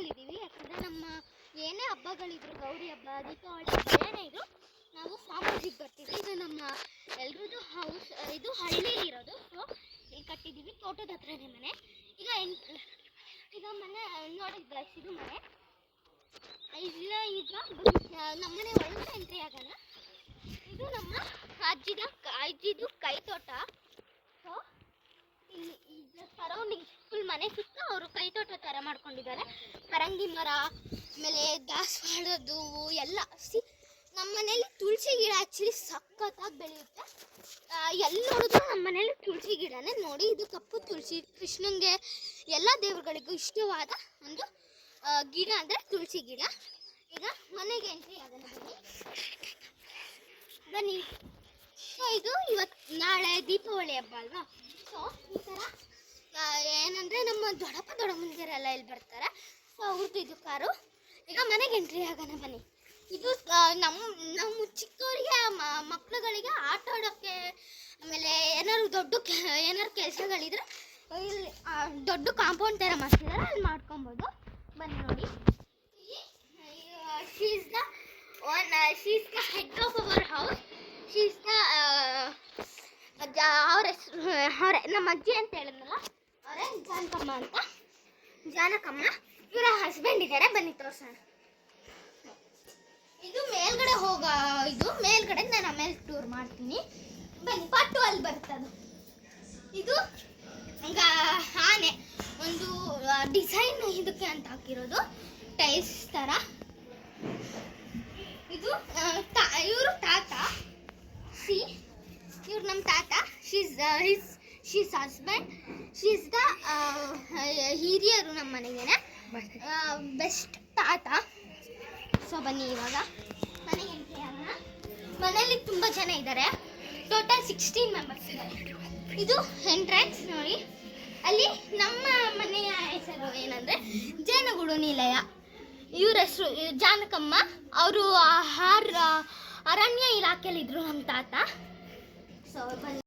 ಇದ್ದೀವಿ ಯಾಕಂದರೆ ನಮ್ಮ ಏನೇ ಹಬ್ಬಗಳಿದ್ರು, ಗೌರಿ ಹಬ್ಬ, ದೀಪಾವಳಿ ಹಬ್ಬ ಏನೇ ಇದ್ರು ನಾವು ಫಾರ್ಮ್ ಬರ್ತೀವಿ ಇದು ನಮ್ಮ ಎಲ್ರದ್ದು ಹೌಸ್ ಇದು ಹಳ್ಳಿಲಿ ಇರೋದು. ಸೊ ಇಲ್ಲಿ ಕಟ್ಟಿದ್ದೀವಿ ತೋಟದ ಹತ್ರನೇ ಮನೆ. ಈಗ ಎನ್ ಈಗ ಮನೆ ನೋಡಿ ಗೈಸ್ ಇದು ಮನೆ. ಇಲ್ಲ, ಈಗ ನಮ್ಮನೆ ಒಳ್ಳೆ ಎಂಟ್ರಿ ಆಗಲ್ಲ. ಇದು ನಮ್ಮ ಅಜ್ಜಿದ ಅಜ್ಜಿದು ಕೈ ತೋಟ. ಸೊ ಇಲ್ಲಿ ಸರೌಂಡಿಂಗ್ ಫುಲ್ ಮನೆ ಸುತ್ತ ಥರ ಮಾಡ್ಕೊಂಡಿದ್ದಾರೆ. ಪರಂಗಿ ಮರ, ಆಮೇಲೆ ದಾಸವಾಳದ್ದು ಎಲ್ಲ ಸಿ ನಮ್ಮ ಮನೇಲಿ ತುಳಸಿ ಗಿಡ ಆ್ಯಕ್ಚುಲಿ ಸಖತ್ತಾಗಿ ಬೆಳೆಯುತ್ತೆ. ಎಲ್ಲಿ ನೋಡಿದ್ರು ನಮ್ಮ ಮನೇಲಿ ತುಳಸಿ ಗಿಡನೇ ನೋಡಿ, ಇದು ಕಪ್ಪು ತುಳಸಿ ಕೃಷ್ಣಂಗೆ ಎಲ್ಲ ದೇವರುಗಳಿಗೂ ಇಷ್ಟವಾದ ಒಂದು ಗಿಡ ಅಂದರೆ ತುಳಸಿ ಗಿಡ. ಈಗ ಮನೆಗೆ ಎಂಟ್ರಿ ಆಗೋಣ ಬನ್ನಿ. ಬನ್ನಿ. ಸೊ ಇದು ಇವತ್ತು ನಾಳೆ ದೀಪಾವಳಿ ಹಬ್ಬ ಅಲ್ವಾ? ಸೊ ನಮ್ಮ ದೊಡ್ಡಪ್ಪ ದೊಡ್ಡಮ್ಮನಿಗೆಲ್ಲ ಇಲ್ಲಿ ಬರ್ತಾರೆ. ಸೊ ಅವ್ರದ್ದು ಇದು ಕಾರು. ಈಗ ಮನೆಗೆ ಎಂಟ್ರಿ ಆಗೋಣ ಬನ್ನಿ. ಇದು ನಮ್ಮ ನಮ್ಮ ಚಿಕ್ಕವರಿಗೆ ಮಕ್ಕಳುಗಳಿಗೆ ಆಟ ಆಡೋಕ್ಕೆ, ಆಮೇಲೆ ಏನಾದ್ರು ದೊಡ್ಡ ಏನಾದ್ರು ಕೆಲಸಗಳಿದ್ರೆ ಇಲ್ಲಿ ದೊಡ್ಡ ಕಾಂಪೌಂಡ್ ಥರ ಮಾಡ್ತಿದ್ದಾರೆ ಅಲ್ಲಿ ಮಾಡ್ಕೊಬೋದು. ಬನ್ನಿ ನೋಡಿ. She's the one she's the head of our house she's the ಅವ್ರ ಹೆಸರು ಅವ್ರ, ನಮ್ಮ ಅಜ್ಜಿ ಅಂತ ಹೇಳಿದ್ನಲ್ಲ. ಅವರೇ, ಜಾನಕಮ್ಮ ಅಂತ. ಜಾನಕಮ್ಮ, ಇವರ ಹಸ್ಬೆಂಡ್ ಇದ್ದಾರೆ ಬನ್ನಿ ತೋರ್ಸೋಣ. ಇದು ಮೇಲ್ಗಡೆ ಹೋಗ, ಇದು ಮೇಲ್ಗಡೆ ನಾನು ಆಮೇಲೆ ಟೂರ್ ಮಾಡ್ತೀನಿ. ಬನ್ನಿ ಪಟ್ಟು ಅಲ್ಲಿ ಬರ್ತದೆ ಇದು ಆನೆ, ಒಂದು ಡಿಸೈನ್ ಇದಕ್ಕೆ ಅಂತ ಹಾಕಿರೋದು. ಟೈಲ್ಸ್ ಥರ ಇದು ಇವರು ತಾತ. ಸಿ, ಇವ್ರು ನಮ್ಮ ತಾತ. She's his she's husband she's the ಹಿರಿಯರು ನಮ್ಮ ಮನೆಗೇನೆ. ಬೆಸ್ಟ್ ತಾತ. ಸೊ ಬನ್ನಿ ಇವಾಗ. ಮನೆಗೆ ಮನೆಯಲ್ಲಿ ತುಂಬ ಜನ ಇದ್ದಾರೆ ಟೋಟಲ್ ಸಿಕ್ಸ್ಟೀನ್ ಮೆಂಬರ್ಸ್ ಇದ್ದಾರೆ ಇದು ಎಂಟ್ರೆನ್ಸ್ ನೋಡಿ. ಅಲ್ಲಿ ನಮ್ಮ ಮನೆಯ ಹೆಸರು ಏನಂದರೆ ಜೇನುಗೂಡು ನಿಲಯ. ಇವ್ರ ಹೆಸರು ಜಾನಕಮ್ಮ. ಅವರು ಆಹಾರ ಅರಣ್ಯ ಇಲಾಖೆಯಲ್ಲಿದ್ದರು ನಮ್ಮ ತಾತ. ಸೊ ಬನ್ನಿ.